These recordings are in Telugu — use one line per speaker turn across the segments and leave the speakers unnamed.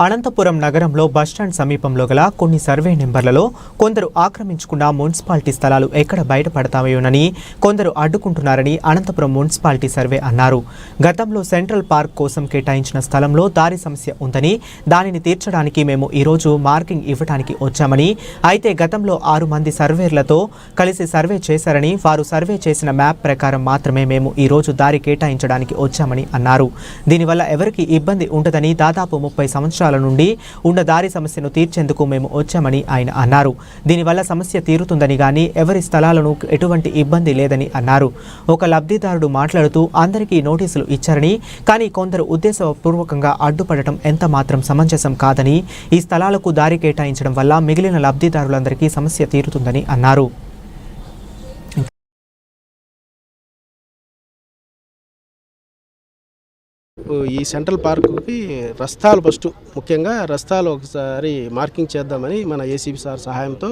అనంతపురం నగరంలో బస్టాండ్ సమీపంలో గల కొన్ని సర్వే నెంబర్లలో కొందరు ఆక్రమించుకున్న మున్సిపాలిటీ స్థలాలు ఎక్కడ బయటపడతామోనని కొందరు అడ్డుకుంటున్నారని అనంతపురం మున్సిపాలిటీ సర్వే అన్నారు. గతంలో సెంట్రల్ పార్క్ కోసం కేటాయించిన స్థలంలో దారి సమస్య ఉందని దానిని తీర్చడానికి మేము ఈరోజు మార్కింగ్ ఇవ్వడానికి వచ్చామని అయితే గతంలో ఆరు మంది సర్వేర్లతో కలిసి సర్వే చేశారని వారు సర్వే చేసిన మ్యాప్ ప్రకారం మాత్రమే మేము ఈరోజు దారి కేటాయించడానికి వచ్చామని అన్నారు. దీనివల్ల ఎవరికి ఇబ్బంది ఉండదని దాదాపు ముప్పై సంవత్సరాలు నుండి ఉన్న దారి సమస్యను తీర్చేందుకు మేము వచ్చామని ఆయన అన్నారు. దీనివల్ల సమస్య తీరుతుందని కానీ ఎవరి స్థలాలను ఎటువంటి ఇబ్బంది లేదని అన్నారు. ఒక లబ్ధిదారుడు మాట్లాడుతూ అందరికీ నోటీసులు ఇచ్చారని కానీ కొందరు ఉద్దేశపూర్వకంగా అడ్డుపడటం ఎంత మాత్రం సమంజసం కాదని ఈ స్థలాలకు దారి కేటాయించడం వల్ల మిగిలిన లబ్ధిదారులందరికీ సమస్య తీరుతుందని అన్నారు.
ఈ సెంట్రల్ పార్కుకి రస్తాలు ఫస్ట్ ముఖ్యంగా రస్తాలు ఒకసారి మార్కింగ్ చేద్దామని మన ఏసీబీ సార్ సహాయంతో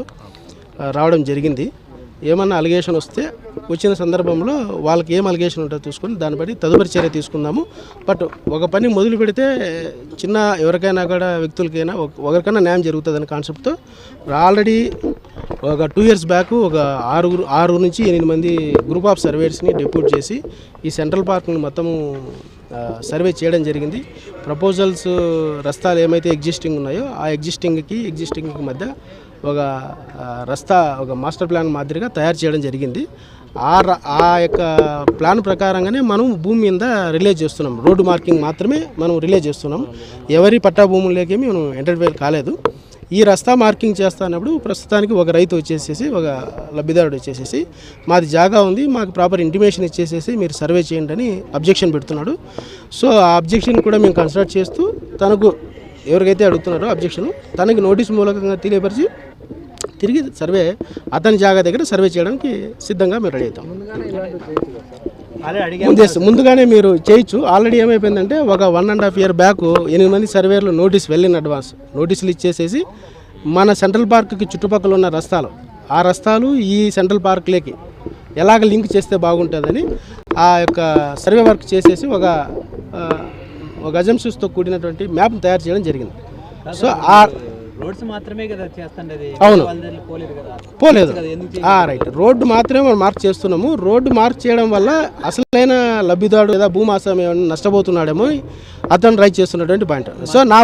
రావడం జరిగింది. ఏమన్నా అలిగేషన్ వస్తే వచ్చిన సందర్భంలో వాళ్ళకి ఏం అలిగేషన్ ఉంటుందో చూసుకొని దాన్ని బట్టి తదుపరి చర్య తీసుకుందాము. బట్ ఒక పని మొదలు పెడితే చిన్న ఎవరికైనా కూడా వ్యక్తులకైనా ఒకరికైనా న్యాయం జరుగుతుందనే కాన్సెప్ట్తో ఆల్రెడీ ఒక టూ ఇయర్స్ బ్యాక్ ఒక ఆరుగురు ఆరు నుంచి ఎనిమిది మంది గ్రూప్ ఆఫ్ సర్వేయర్స్ని డిప్యూట్ చేసి ఈ సెంట్రల్ పార్క్ని మొత్తము సర్వే చేయడం జరిగింది. ప్రపోజల్స్ రస్తాలు ఏమైతే ఎగ్జిస్టింగ్ ఉన్నాయో ఆ ఎగ్జిస్టింగ్కి ఎగ్జిస్టింగ్కి మధ్య ఒక రస్తా ఒక మాస్టర్ ప్లాన్ మాదిరిగా తయారు చేయడం జరిగింది. ఆ ర- ఆ యొక్క ప్లాన్ ప్రకారంగానే మనం భూమి మీద రిలే చేస్తున్నాం. రోడ్డు మార్కింగ్ మాత్రమే మనం రిలే చేస్తున్నాం. ఎవరి పట్టా భూముల్లోకి మనం ఎంటర్టైన్ కాలేదు. ఈ రస్తా మార్కింగ్ చేస్తున్నప్పుడు ప్రస్తుతానికి ఒక రైతు వచ్చేసేసి ఒక లబ్ధిదారుడు వచ్చేసేసి మాది జాగా ఉంది మాకు ప్రాపర్ ఇంటిమేషన్ ఇచ్చేసేసి మీరు సర్వే చేయండి అని అబ్జెక్షన్ పెడుతున్నాడు. సో ఆ అబ్జెక్షన్ కూడా మేము కన్సిడర్ చేస్తూ తనకు ఎవరికైతే అడుగుతున్నారో అబ్జెక్షన్ తనకి నోటీస్ మూలకంగా తెలియపరిచి తిరిగి సర్వే అతని జాగా దగ్గర సర్వే చేయడానికి సిద్ధంగా మేము రెడీ అవుతాం. ముందే ముందుగానే మీరు చేయొచ్చు. ఆల్రెడీ ఏమైపోయిందంటే ఒక one and half year back ఎనిమిది మంది సర్వేర్లు నోటీస్ వెళ్ళిన అడ్వాన్స్ నోటీసులు ఇచ్చేసేసి మన సెంట్రల్ పార్క్కి చుట్టుపక్కల ఉన్న రస్తాలు. ఆ రస్తాలు ఈ సెంట్రల్ పార్క్లోకి ఎలాగ లింక్ చేస్తే బాగుంటుందని ఆ యొక్క సర్వే వర్క్ చేసేసి ఒక ఒక అజంప్షన్స్తో కూడినటువంటి మ్యాప్ తయారు చేయడం జరిగింది. సో ఆ
రోడ్స్ మాత్రమే కదా చేస్తుండేది.
అవును.
పోలేదు
రైట్. రోడ్డు మాత్రమే మనం మార్క్ చేస్తున్నాము. రోడ్డు మార్క్ చేయడం వల్ల అసలైన లబ్ధిదారుడు లేదా భూమాసం ఏమైనా నష్టపోతున్నాడేమో అతను రైట్ చేస్తున్నటువంటి పాయింట్. సో నా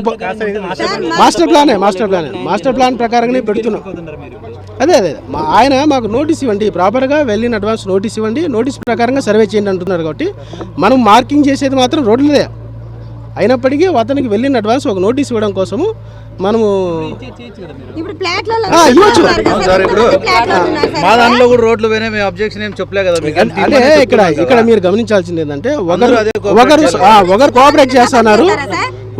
మాస్టర్ ప్లానే మాస్టర్ ప్లానే. మాస్టర్ ప్లాన్ ప్రకారంగానే పెడుతున్నాం. అదే అదే. మా ఆయన మాకు నోటీస్ ఇవ్వండి. ప్రాపర్గా వెళ్ళిన అడ్వాన్స్ నోటీస్ ఇవ్వండి. నోటీస్ ప్రకారంగా సర్వే చేయండి అంటున్నారు కాబట్టి మనం మార్కింగ్ చేసేది మాత్రం రోడ్లదే. అయినప్పటికీ అతనికి వెళ్ళిన అడ్వాన్స్ ఒక నోటీస్ ఇవ్వడం కోసము మనము ఇవ్వచ్చు.
సార్? ఇప్పుడు
మా దాంట్లో కూడా రోడ్లు పోయినా మేము అబ్జెక్షన్ ఏం చెప్పలే కదా
అంటే ఇక్కడ ఇక్కడ. మీరు గమనించాల్సింది ఏంటంటే ఒకరు ఒకరు ఒకరు కోఆపరేట్ చేస్తున్నారు.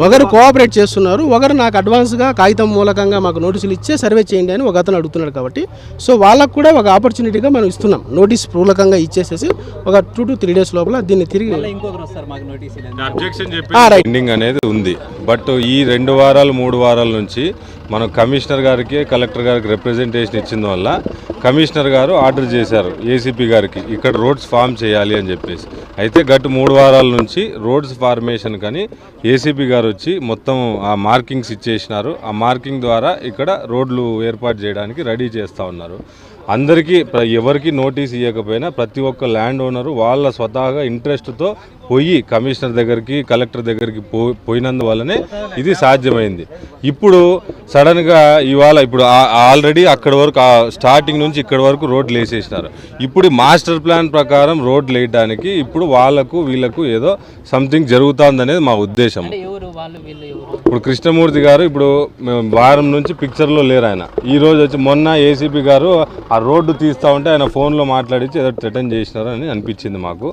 ఒకరు కోఆపరేట్ చేస్తున్నారు ఒకరు నాకు అడ్వాన్స్గా కాగితం మూలకంగా మాకు నోటీసులు ఇచ్చే సర్వే చేయండి అని ఒక అతను అడుగుతున్నాడు కాబట్టి. సో వాళ్ళకు కూడా ఒక ఆపర్చునిటీగా మనం ఇస్తున్నాం. నోటీస్ పూలకంగా ఇచ్చేసేసి ఒక టూ టు త్రీ డేస్ లోపల దీన్ని తిరిగి రైట్
అనేది ఉంది. బట్ ఈ రెండు వారాలు మూడు వారాల నుంచి మనం కమిషనర్ గారికి కలెక్టర్ గారికి రిప్రజెంటేషన్ ఇచ్చిన వల్ల కమిషనర్ గారు ఆర్డర్ చేశారు ఏసీపీ గారికి. ఇక్కడ రోడ్స్ ఫామ్ చేయాలి అని చెప్పేసి. అయితే గట్ మూడు వారాల నుంచి రోడ్స్ ఫార్మేషన్ కానీ ఏసీపీ గారు వచ్చి మొత్తం ఆ మార్కింగ్స్ ఇచ్చేసినారు. ఆ మార్కింగ్ ద్వారా ఇక్కడ రోడ్లు ఏర్పాటు చేయడానికి రెడీ చేస్తూ ఉన్నారు. అందరికీ ఎవరికి నోటీస్ ఇవ్వకపోయినా ప్రతి ఒక్క ల్యాండ్ ఓనరు వాళ్ళ స్వతహాగా ఇంట్రెస్ట్తో పోయి కమిషనర్ దగ్గరికి కలెక్టర్ దగ్గరికి పో పోయినందువల్లనే ఇది సాధ్యమైంది. ఇప్పుడు సడన్గా ఇవాళ ఇప్పుడు ఆల్రెడీ అక్కడ వరకు స్టార్టింగ్ నుంచి ఇక్కడ వరకు రోడ్లు వేసేసినారు. ఇప్పుడు మాస్టర్ ప్లాన్ ప్రకారం రోడ్లు వేయడానికి ఇప్పుడు వాళ్ళకు వీళ్ళకు ఏదో సంథింగ్ జరుగుతుందనేది మా ఉద్దేశం
వాళ్ళు వీళ్ళు ఎవరు?
ఇప్పుడు కృష్ణమూర్తి గారు ఇప్పుడు మేము వారం నుంచి పిక్చర్లో లేరు ఆయన. ఈ రోజు వచ్చి మొన్న ఏసీపీ గారు ఆ రోడ్డు తీస్తా ఉంటే ఆయన ఫోన్లో మాట్లాడించి ఏదో రిటర్న్ చేసినారు అని అనిపించింది మాకు.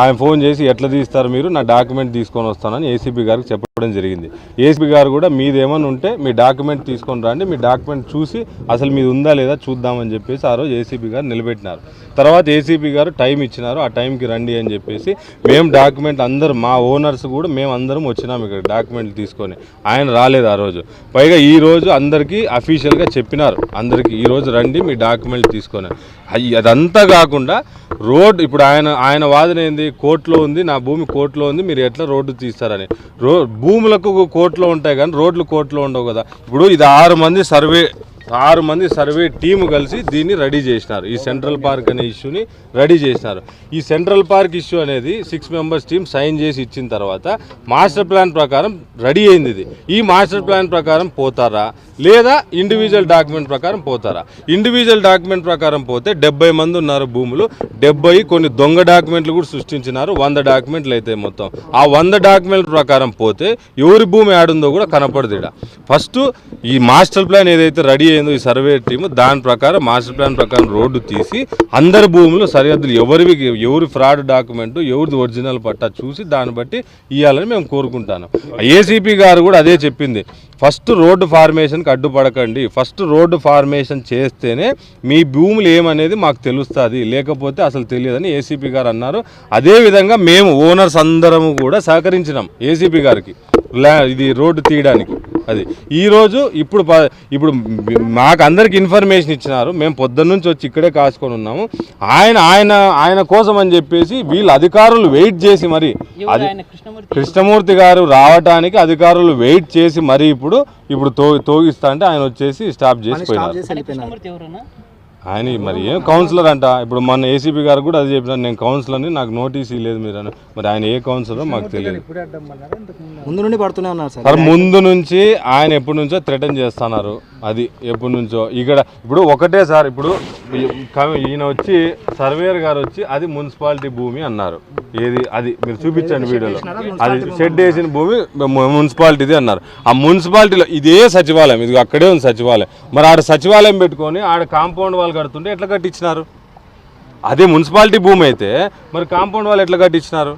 ఆయన ఫోన్ చేసి ఎట్లా తీస్తారు మీరు? నా డాక్యుమెంట్ తీసుకొని వస్తానని ఏసీపీ గారికి చెప్పడం జరిగింది. ఏసీపీ గారు కూడా మీది ఏమైనా ఉంటే మీ డాక్యుమెంట్ తీసుకొని రండి మీ డాక్యుమెంట్ చూసి అసలు మీది ఉందా లేదా చూద్దామని చెప్పేసి ఆ రోజు ఏసీపీ గారు నిలబెట్టినారు. తర్వాత ఏసీపీ గారు టైం ఇచ్చినారు ఆ టైంకి రండి అని చెప్పేసి మేము డాక్యుమెంట్ అందరు మా ఓనర్స్ కూడా మేము అందరం వచ్చినాం ఇక్కడ డాక్యుమెంట్లు తీసుకొని. ఆయన రాలేదు ఆ రోజు. పైగా ఈ రోజు అందరికీ అఫీషియల్గా చెప్పినారు అందరికీ ఈరోజు రండి మీ డాక్యుమెంట్ తీసుకొని. అయ్యి అదంతా కాకుండా రోడ్ ఇప్పుడు ఆయన ఆయన వాదన ఏంది? కోర్టులో ఉంది నా భూమి కోర్టులో ఉంది మీరు ఎట్లా రోడ్డు తీస్తారని. రో భూములకు కోర్టులో ఉంటాయి కానీ రోడ్లు కోర్టులో ఉండవు కదా. ఇప్పుడు ఇది ఆరు మంది సర్వే ఆరు మంది సర్వే టీము కలిసి దీన్ని రెడీ చేసినారు. ఈ సెంట్రల్ పార్క్ అనే ఇష్యూని రెడీ చేసినారు. ఈ సెంట్రల్ పార్క్ ఇష్యూ అనేది సిక్స్ మెంబర్స్ టీం సైన్ చేసి ఇచ్చిన తర్వాత మాస్టర్ ప్లాన్ ప్రకారం రెడీ అయింది ఇది. ఈ మాస్టర్ ప్లాన్ ప్రకారం పోతారా? లేదా ఇండివిజువల్ డాక్యుమెంట్ ప్రకారం పోతారా? ఇండివిజువల్ డాక్యుమెంట్ ప్రకారం పోతే డెబ్బై మంది ఉన్నారు భూములు. డెబ్బై కొన్ని దొంగ డాక్యుమెంట్లు కూడా సృష్టించినారు. వంద డాక్యుమెంట్లు అయితే మొత్తం. ఆ వంద డాక్యుమెంట్ ప్రకారం పోతే ఎవరి భూమి ఆడుందో కూడా కనపడదు ఫస్ట్ ఈ మాస్టర్ ప్లాన్ ఏదైతే రెడీ అయిందో ఈ సర్వే టీమ్? దాని ప్రకారం మాస్టర్ ప్లాన్ ప్రకారం రోడ్డు తీసి అందరి భూములు సరిహద్దులు ఎవరివి ఎవరి ఫ్రాడ్ డాక్యుమెంట్ ఎవరిది ఒరిజినల్ పట్టా చూసి దాన్ని బట్టి ఇవ్వాలని మేము కోరుకుంటాను. ఏసీపీ గారు కూడా అదే చెప్పింది. ఫస్ట్ రోడ్డు ఫార్మేషన్కి అడ్డుపడకండి. ఫస్ట్ రోడ్డు ఫార్మేషన్ చేస్తేనే మీ భూములు ఏమనేది మాకు తెలుస్తుంది. లేకపోతే అసలు తెలియదని ఏసీపీ గారు అన్నారు. అదేవిధంగా మేము ఓనర్స్ అందరము కూడా సహకరించినాం ఏసీపీ గారికి. ఇది రోడ్డు తీయడానికి. అది. ఈరోజు ఇప్పుడు ప- ఇప్పుడు మాకు అందరికి ఇన్ఫర్మేషన్ ఇచ్చినారు. మేము పొద్దున్న నుంచి వచ్చి ఇక్కడే కాసుకొని ఉన్నాము. ఆయన ఆయన ఆయన కోసం అని చెప్పేసి వీళ్ళు అధికారులు వెయిట్ చేసి మరి అది
కృష్ణమూర్తి?
గారు రావటానికి అధికారులు వెయిట్ చేసి మరి ఇప్పుడు ఇప్పుడు తో తోగిస్తా అంటే ఆయన వచ్చేసి స్టాప్ చేసి పోయినారు.
ఆయన
మరి ఏం కౌన్సిలర్ అంట. ఇప్పుడు మన ఏసీపీ గారు కూడా అది చెప్పినారు నేను కౌన్సిలర్ని నాకు నోటీస్ ఇవ్వలేదు మీరు అని. మరి ఆయన ఏ కౌన్సిలరో మాకు తెలియదు.
ముందు నుండి పడుతూనే ఉన్నారు సార్.
సార్ ముందు నుంచి ఆయన ఎప్పటి నుంచో థ్రెటన్ చేస్తున్నారు. అది ఎప్పటి నుంచో. ఇక్కడ ఇప్పుడు ఒకటే సార్ ఇప్పుడు ఈయన వచ్చి సర్వేయర్ గారు వచ్చి అది మున్సిపాలిటీ భూమి అన్నారు. ఏది అది మీరు చూపించండి వీడియోలో. అది షెడ్ వేసిన భూమి మున్సిపాలిటీది అన్నారు. ఆ మున్సిపాలిటీలో ఇదే సచివాలయం ఇది అక్కడే ఉంది సచివాలయం. మరి ఆడ సచివాలయం పెట్టుకొని ఆడ కాంపౌండ్ వాళ్ళు కడుతుంటే ఎట్లా కట్టించినారు? అదే మున్సిపాలిటీ భూమి అయితే మరి కాంపౌండ్ వాళ్ళు ఎట్లా కట్టించినారు?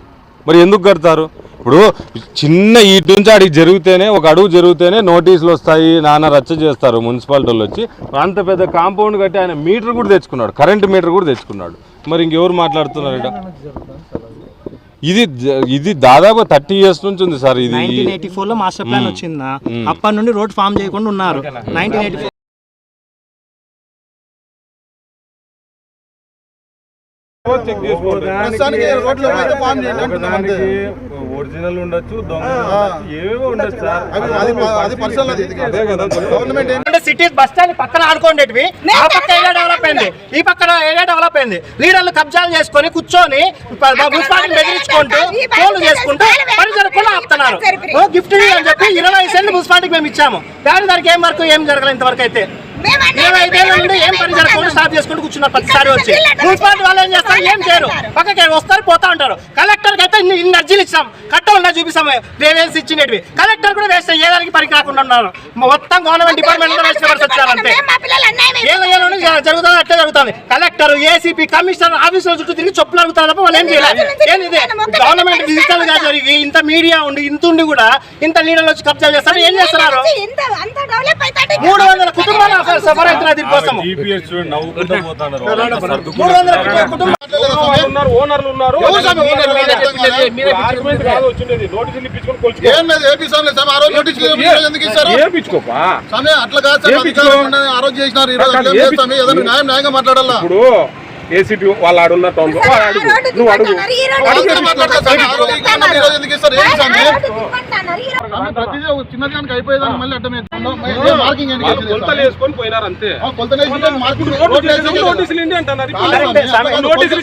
మరి ఎందుకు కడతారు? ఇప్పుడు చిన్న ఇటు నుంచి అడిగి జరిగితేనే ఒక అడుగు జరిగితేనే నోటీసులు వస్తాయి నాన్న రచ్చ చేస్తారు మున్సిపాలిటీ వాళ్ళు వచ్చి. అంత పెద్ద కాంపౌండ్ కట్టి ఆయన మీటర్ కూడా తెచ్చుకున్నాడు కరెంట్ మీటర్ కూడా తెచ్చుకున్నాడు. మరి ఇంకెవరు మాట్లాడుతున్నారు ఇక్కడ? ఇది ఇది దాదాపు థర్టీ ఇయర్స్ నుంచి ఉంది సార్ ఇది
నైన్టీన్ ఎయిటీ ఫోర్లో మాస్టర్ ప్లాన్ వచ్చిందా? అప్పటి నుండి రోడ్ ఫామ్ చేయకుండా ఉన్నారు. నైన్టీన్ ఎయిటీ
ఒరిజినల్ ఉండొచ్చు ఏవేవో ఉండొచ్చు సార్.
సిటీ బస్ స్టాండ్ పక్కన ఆడుకోండేటివి. ఆ పక్క ఏరియా డెవలప్ అయింది. ఈ పక్కన ఏరియా డెవలప్ అయింది. లీడర్లు కబ్జాలు చేసుకొని కూర్చొని మున్సిపాలిటీని బెదిరించుకుంటూ ఫోన్లు చేసుకుంటూ పని జరగకుండా ఆపుతున్నారు. ఓ గిఫ్ట్ అని చెప్పి ఇరవై సెంట్లు మున్సిపాలిటీకి మేము ఇచ్చాము. కానీ దానికి ఏం వరకు ఏం జరగలేదు ఇంతవరకు అయితే. ఇరవై ఐదేళ్ళ నుండి ఏం పని జరగకుండా స్టాప్ చేసుకుంటూ కూర్చున్నారు ప్రతిసారి వచ్చి. మున్సిపాలిటీ వాళ్ళు ఏం చేస్తారు? ఏం చేయరు. పక్కకి వస్తారు పోతా ఉంటారు. కలెక్టర్కి అయితే ఇన్ని అర్జీలు ఇచ్చాం. కట్టాలన్నా చూపిస్తాం. గ్రేవెన్స్ ఇచ్చినవి కలెక్టర్ కూడా వేస్ట్ ఏ దానికి పనికి రాకుండా ఉన్నారు. మొత్తం గవర్నమెంట్ డిపార్ట్మెంట్ వేస్ట్ పరిస్థితి వచ్చారంతే ఏదో ఏదో జరుగుతుంది అట్లే జరుగుతుంది. కలెక్టర్ ఏసీపీ కమిషనర్ ఆఫీసుల చుట్టూ తిరిగి చెప్పులు అడుగుతారు తప్ప వాళ్ళు ఏం చేయలేదు ఏంది ఇది? గవర్నమెంట్ డిజిటల్గా జరిగి ఇంత మీడియా ఉండి ఇంత ఉండి కూడా ఇంత లీడర్లు వచ్చి కబ్జా చేస్తారు. ఏం చేస్తున్నారు? మూడు వందల కుటుంబాలు సఫర్ అవుతున్నారు దీనికోసం. మూడు వందల
ఇస్తారు స్వామి అట్లా కాదు సార్. ఆ రోజు చేసినారు ఈ రోజు న్యాయం న్యాయంగా మాట్లాడాలా?
ఏసీపీ వాళ్ళు ఆడున్న టౌన్లో వాడు అడుగు నువ్వు అడుగు
అడుగుతా మాట్లాడతా స్వామి, ఆ రోజు ఈ కారణం ఈ రోజు ఎందుకు ఇస్తారు ఏం స్వామి స్వామి, ప్రతిదీ ఒక చిన్నదానికి అయిపోయేదానికి మళ్ళీ అడ్డం మార్కింగ్ ఎందుకు వేసింది
కొలతలు
స్వామి?
వేసుకొని పోయినారు అంతే
ఆ, కొలతలు వేసింటే మార్కింగ్ రోడ్లు వేసింది కదా.
నోటీసులు ఏంటి అంటున్నారు
కాదు స్వామి,
నోటీసులు